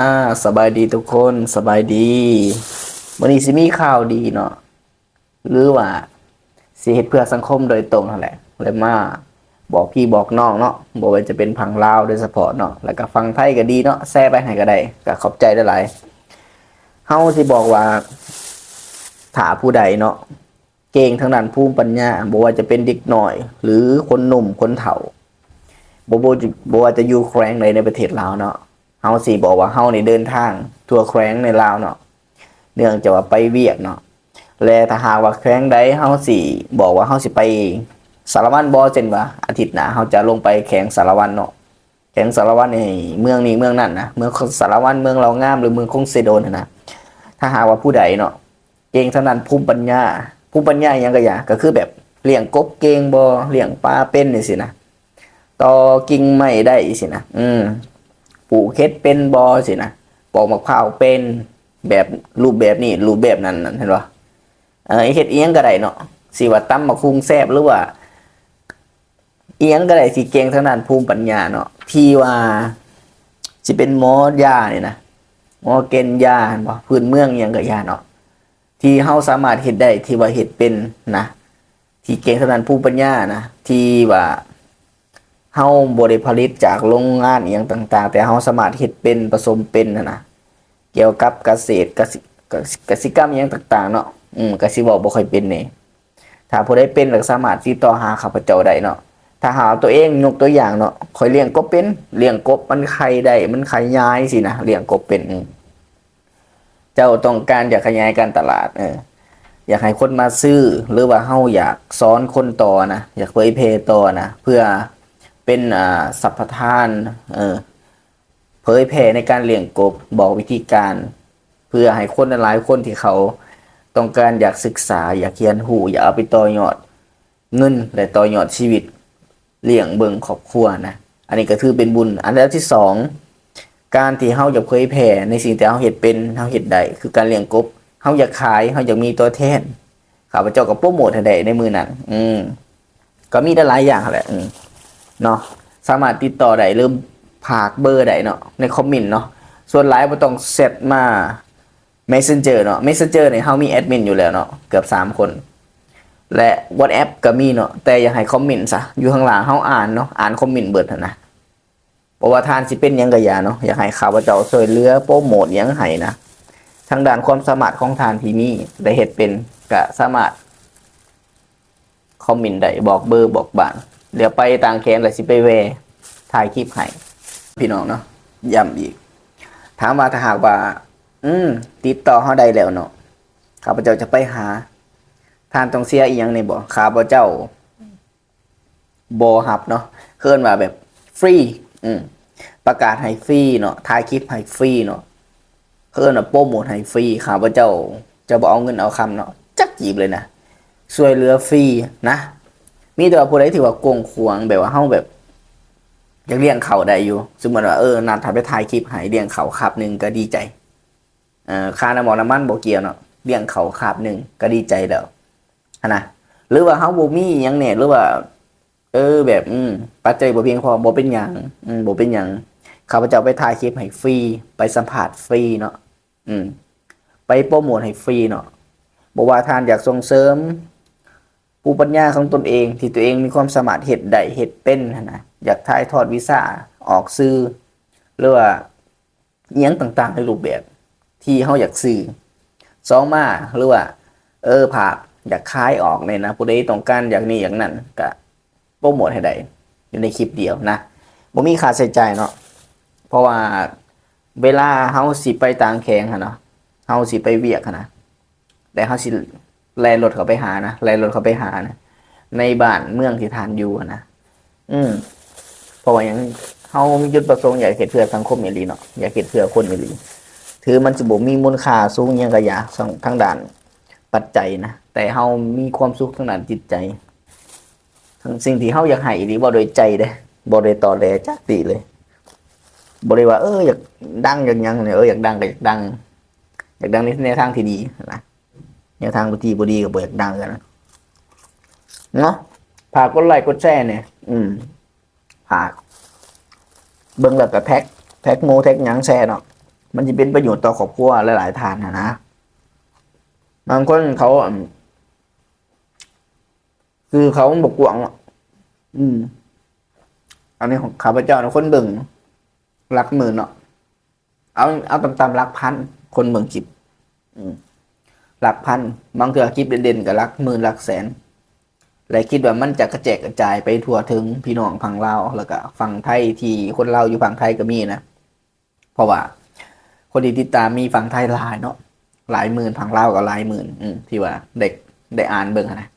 อ่าสบายดีทุกคนสบายดีวันนี้สิมีข่าวดีเนาะหรือว่าสิเฮ็ดเพื่อสังคมโดยตรงนั่นแหละเลยมาบอกพี่บอกน้องเนาะบอกว่าจะเป็นพังลาวโดยเฉพาะเนาะแล้วก็ฟังไทยก็ดีเนาะแซ่ไปให้ก็ได้ก็ขอบใจได้หลายเฮาสิบอกว่าถาผู้ใดเนาะเก่งทางด้านภูมิปัญญาบ่ว่าจะเป็นเด็กหน่อย หรือคนหนุ่มคนเฒ่าบ่บ่จะบ่ว่าจะอยู่แคว้งใดในประเทศลาวเนาะ เฮาสิบอกว่าเฮาในเดินทาง ทั่วแคว้นในลาวเนาะเนื่องจากว่าไปเวียกเนาะและถ้าหากว่าแคว้นใดเฮาสิบอกว่าเฮาสิไปสารวัตรบ่เช่นว่าอาทิตย์หน้าเฮาจะลงไปแข่งสารวัตรเนาะแข่งสารวัตรในเมืองนี้เมืองนั้นนะเมืองสารวัตรเมืองเรางามหรือเมืองคงเซโดนนะถ้าหากว่าผู้ใดเนาะเก่งเท่านั้นภูมิปัญญาภูมิปัญญาอิหยังก็อย่างก็คือแบบเลี้ยงกบเก่งบ่เลี้ยงปลาเป็นนี่สินะต่อกิ่งไม้ได้สินะอืม ลูกเฮ็ดเป็นบอสินะปอกมะพร้าวเป็นแบบรูปแบบนี้รูปแบบนั้นนั่นเห็นปะเออเฮ็ดเอียงก็ได้เนาะสิว่าตั้มมะคุงแซบหรือว่า เอียงก็ได้สิเก่งทางด้านภูมิปัญญาเนาะที่ว่าสิเป็นหมอยาเนี่ยนะหมอเกณฑ์ยาเห็นปะพื้นเมืองอยังก็ยาเนาะที่เฮาสามารถเฮ็ดได้ที่ว่าเฮ็ดเป็นนะที่เก่งทางด้านภูมิปัญญานะที่ว่า เฮาบ่ได้ผลิตจากโรงงานอหย่างต่าง ๆ แต่เฮาสามารถเฮ็ดเป็นผสมเป็นนะนะเกี่ยวกับเกษตรกสิกสิกสิกรรมอหย่างต่างๆเนาะอืมก็สิบอกบ่ค่อยเป็นนี่ถ้าผู้ใดเป็นก็สามารถติดต่อหาข้าพเจ้าได้เนาะถ้าหาตัวเองยกตัวอย่างเนาะข่อยเลี้ยงกบเป็นเลี้ยงกบมันไข่ได้มันไข่ย้ายสินะเลี้ยงกบเป็นเจ้าต้องการอยากขยายการตลาด เออ อยากให้คนมาซื้อ หรือว่าเฮาอยากสอนคนต่อนะอยากเผยแพร่ต่อนะเพื่อ เป็นอ่าสัพพทานเออเผยแผ่ในการเลี้ยงกบบอกวิธีการ เพื่อให้คนหลายคนที่เขาต้องการอยากศึกษาอยากเรียนรู้อยากเอาไปต่อยอดเงินและต่อยอดชีวิตเลี้ยงเบิงครอบครัวนะอันนี้ก็ถือเป็นบุญ อันแล้วที่สองการที่เฮาอยากเผยแผ่ในสิ่งที่เฮาเฮ็ดเป็นเฮาเฮ็ดได้คือการเลี้ยงกบเฮาอยากขายเฮาอยากมีตัวแทนข้าพเจ้าก็โปรโมทให้ได้ในมือนั้นอืมก็มีได้หลายอย่างแหละอืม เนาะสามารถติดต่อได้หรือผากเบอร์ได้เนาะในคอมเมนต์เนาะส่วนไลน์บ่ต้องเซตมา Messenger เนาะ Messenger เนี่ยเฮามีแอดมินอยู่แล้วเนาะเกือบ 3 คน และ WhatsApp ก็มีเนาะแต่อย่าให้คอมเมนต์ซะอยู่ข้างหลังเฮาอ่านเนาะอ่านคอมเมนต์เบิดนนะเพราะว่าทานสิเป็นยังก็อย่าเนาะอยากให้ข้าพเจ้าช่วยเหลือโปรโมทยังให้นะทางด้านความสามารถของทานที่มีได้เฮ็ดเป็นก็สามารถคอมเมนต์ได้บอกเบอร์บอกบ้าน เดี๋ยวไปต่างแคนแล้วสิไปเวถ่ายคลิปให้พี่น้องเนาะย้ำอีก ถามว่าถ้าหากว่า อืม ติดต่อเฮาได้แล้วเนาะข้าพเจ้าจะไปหา ทานต้องเสียอีหยังในบ่ข้าพเจ้าบ่ฮับเนาะเคินว่าแบบฟรี อืม ประกาศให้ฟรีเนาะถ่ายคลิปให้ฟรีเนาะเคินว่าโปรโมทให้ฟรีข้าพเจ้า จะบ่เอาเงินเอาคำเนาะจักจีบเลยนะช่วยเหลือฟรีนะ มีแต่ว่าผู้ใดที่ว่าโกงขวงแบบว่าเฮาแบบยากเลี้ยงเขาได้อยู่สมมติว่าเออนัดถ่ายไปถ่ายคลิปให้เลี้ยงเขาคาบหนึ่งก็ดีใจเอ่อค่าน้ำมันน้ำมันบ่เกี่ยวเนาะเลี้ยงเขาคาบหนึ่งก็ดีใจแล้วนนะหรือว่าเฮาบ่มียังเนี่ยหรือว่า เออ แบบอืมปัจจัยบ่เพียงพอบ่เป็นหยังอืมบ่เป็นหยังข้าพเจ้าไปถ่ายคลิปให้ฟรีไปสัมภาษณ์ฟรีเนาะอืม ไปโปรโมทให้ฟรีเนาะบอกว่าทานอยากส่งเสริม ภูปัญญาของตนเอง ที่ตัวเองมีความสามารถเห็ดได้เห็ดเป็นนะอยากถ่ายทอดวิชาออกซื้อหรือว่าเอียงต่างๆในรูปแบบที่เขาอยากซื้อสองมาหรือว่า เออผากอยากขายออกเนี่ยนะผู้ใดต้องการอยากนี้อย่างนั้นก็โปรโมทให้ได้อยู่ในคลิปเดียวนะบ่มีค่าใช้จ่ายเนาะเพราะว่าเวลาเฮาสิไปต่างแข่งหั้นเนาะเฮาสิไปเวียกหั้นนะแต่เฮาสิ แลนรถเขาไปหานะแลนรถเขาไปหานะในบ้านเมืองที่ทานอยู่นะอืมเพราะว่าอย่างเขามีจุดประสงค์อยากเห็ดเพื่อสังคมอีหลีเนาะอยากเห็ดเพื่อคนอีหลีถือมันจะบ่มีมูลค่าสูงยังกระยาทางทางด้านปัจจัยนะแต่เฮามีความสุขทางด้านจิตใจทั้งสิ่งที่เฮาอยากให้อีหลีบ่โดยใจเด้บ่โดยต่อแหลจักติเลยบ่ได้ว่าเอออยากดังอยากหยังเนี่ยเอออยากดังก็อยากดังอยากดังในในทางที่ดีนะ นวทางบุตรีบุดีกับเบิกดังกันนะเนาะผากกดไลค์กดแชร์เนี่ย อืมผากเบิ่งแล้วก็แท็กแท็กโมแท็กหยังแชร์เนาะมันจะเป็นประโยชน์ต่อครอบครัวหลาย ๆ ทานนะนะบางคนเขาคือเขาบกกวงอืม อันนี้ของข้าพเจ้านะคนเบิ่งหลักหมื่นเนาะเอาเอาตำๆหลักพันคนเบิ่งคลิปอืม หลักพันบางเถื่อคลิปเด่นๆกับหลักหมื่นหลักแสนและคิดว่ามันจะกระแจกกระจายไปทั่วถึงพี่น้องฝั่งลาวแล้วก็ฝั่งไทยที่คนลาวอยู่ฝั่งไทยก็มีนะ เพราะว่า คนที่ติดตามมีฝั่งไทยหลายเนาะหลายหมื่นฝั่งลาวก็หลายหมื่น อืที่ว่าเด็กได้อ่านเบิ่งนะ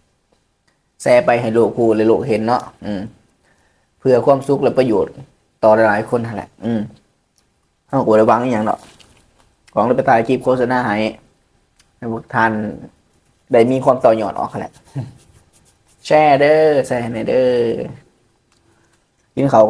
แชร์ไปให้โลกผู้เลยโลกเห็นเนาะอืม เพื่อความสุขและประโยชน์ต่อหลายๆคนนั่นแหละ อืมเอาอวดระวังอย่างเนาะของเราไปถ่ายคลิปโฆษณาให้ ให้พวกท่านได้มีความต่อยอดออกนั่นแหละแชร์เด้อแชร์ในเด้อกินเขาว